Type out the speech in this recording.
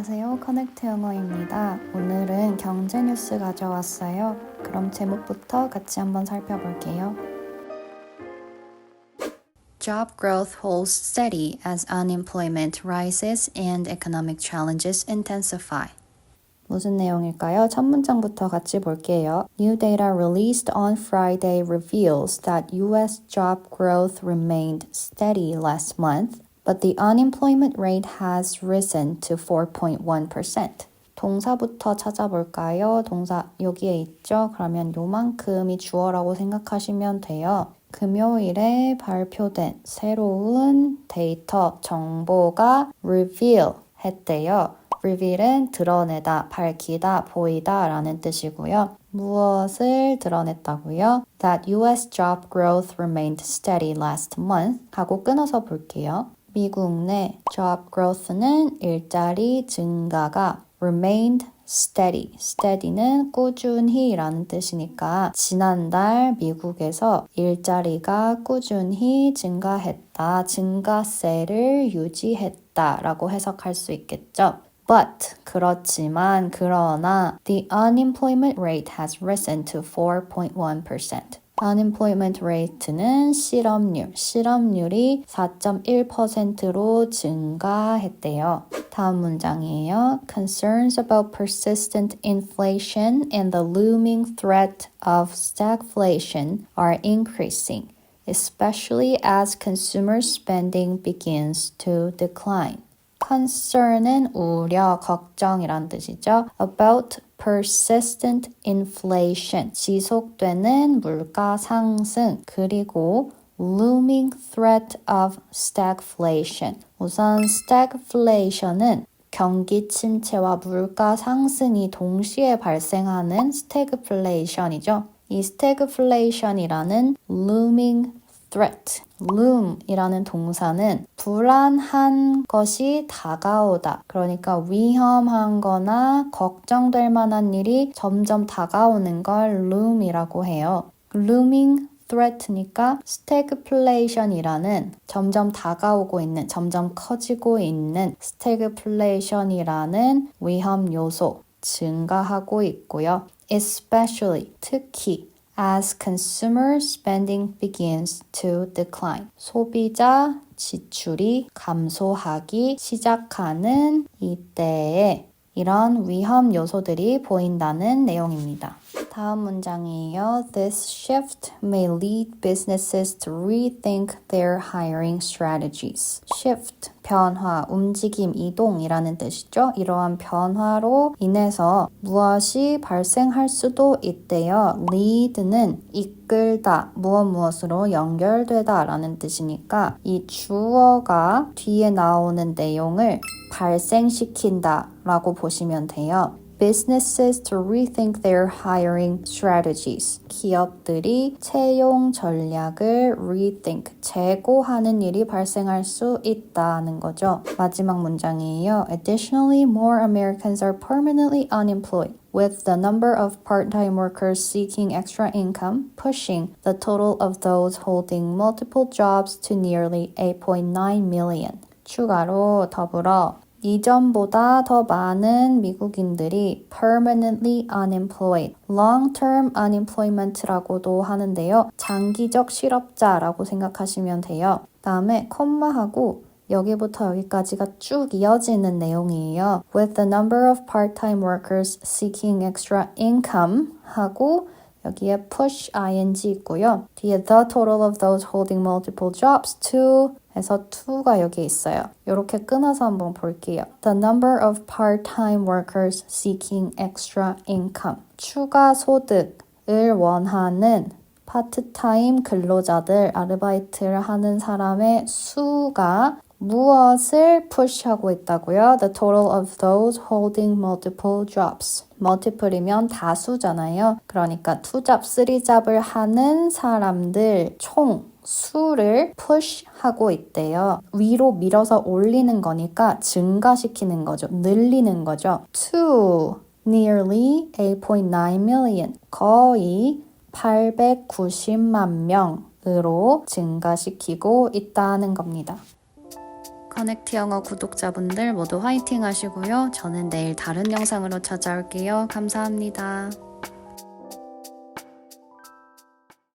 안녕하세요. 커넥트 영어입니다. 오늘은 경제 뉴스 가져왔어요. 그럼 제목부터 같이 한번 살펴볼게요. Job growth holds steady as unemployment rises and economic challenges intensify. 무슨 내용일까요? 첫 문장부터 같이 볼게요. New data released on Friday reveals that US job growth remained steady last month, but the unemployment rate has risen to 4.1%. 동사부터 찾아볼까요? 동사 여기에 있죠? 그러면 요만큼이 주어라고 생각하시면 돼요. 금요일에 발표된 새로운 데이터 정보가 reveal 했대요. reveal은 드러내다, 밝히다, 보이다 라는 뜻이고요. 무엇을 드러냈다고요? That US job growth remained steady last month 하고 끊어서 볼게요. 미국 내 job growth는 일자리 증가가 remained steady. steady는 꾸준히 라는 뜻이니까 지난달 미국에서 일자리가 꾸준히 증가했다. 증가세를 유지했다 라고 해석할 수 있겠죠. But 그렇지만 그러나 the unemployment rate has risen to 4.1%. unemployment rate는 실업률, 실업률이 4.1%로 증가했대요. 다음 문장이에요. Concerns about persistent inflation and the looming threat of stagflation are increasing, especially as consumer spending begins to decline. Concern은 우려, 걱정이란 뜻이죠. about persistent inflation, 지속되는 물가 상승, 그리고 looming threat of stagflation. 우선 stagflation은 경기 침체와 물가 상승이 동시에 발생하는 stagflation이죠. 이 stagflation이라는 looming threat, loom이라는 동사는 불안한 것이 다가오다. 그러니까 위험한 거나 걱정될 만한 일이 점점 다가오는 걸 loom이라고 해요. looming threat니까 stagflation이라는 점점 다가오고 있는, 점점 커지고 있는 stagflation이라는 위험 요소 증가하고 있고요. especially 특히 as consumer spending begins to decline. 소비자 지출이 감소하기 시작하는 이때에 이런 위험 요소들이 보인다는 내용입니다. 다음 문장이에요. This shift may lead businesses to rethink their hiring strategies. shift, 변화, 움직임, 이동이라는 뜻이죠. 이러한 변화로 인해서 무엇이 발생할 수도 있대요. lead는 이끌다, 무엇 무엇으로 연결되다 라는 뜻이니까 이 주어가 뒤에 나오는 내용을 발생시킨다 라고 보시면 돼요. businesses to rethink their hiring strategies. 기업들이 채용 전략을 rethink, 재고하는 일이 발생할 수 있다는 거죠. 마지막 문장이에요. Additionally, more Americans are permanently unemployed. with the number of part-time workers seeking extra income pushing the total of those holding multiple jobs to nearly 8.9 million. 추가로 더불어 이전보다 더 많은 미국인들이 permanently unemployed, long-term unemployment라고도 하는데요. 장기적 실업자라고 생각하시면 돼요. 다음에 콤마하고 여기부터 여기까지가 쭉 이어지는 내용이에요. With the number of part-time workers seeking extra income 하고 여기에 push ing 있고요. 뒤에 the total of those holding multiple jobs to 해서 to가 여기 있어요. 이렇게 끊어서 한번 볼게요. The number of part-time workers seeking extra income. 추가 소득을 원하는 파트타임 근로자들, 아르바이트를 하는 사람의 수가 무엇을 push하고 있다고요? The total of those holding multiple jobs. multiple이면 다수잖아요. 그러니까 two job, three job을 하는 사람들 총 수를 push하고 있대요. 위로 밀어서 올리는 거니까 증가시키는 거죠. 늘리는 거죠. to nearly 8.9 million. 거의 890만 명으로 증가시키고 있다는 겁니다. 커넥트 영어 구독자분들 모두 화이팅 하시고요. 저는 내일 다른 영상으로 찾아올게요. 감사합니다.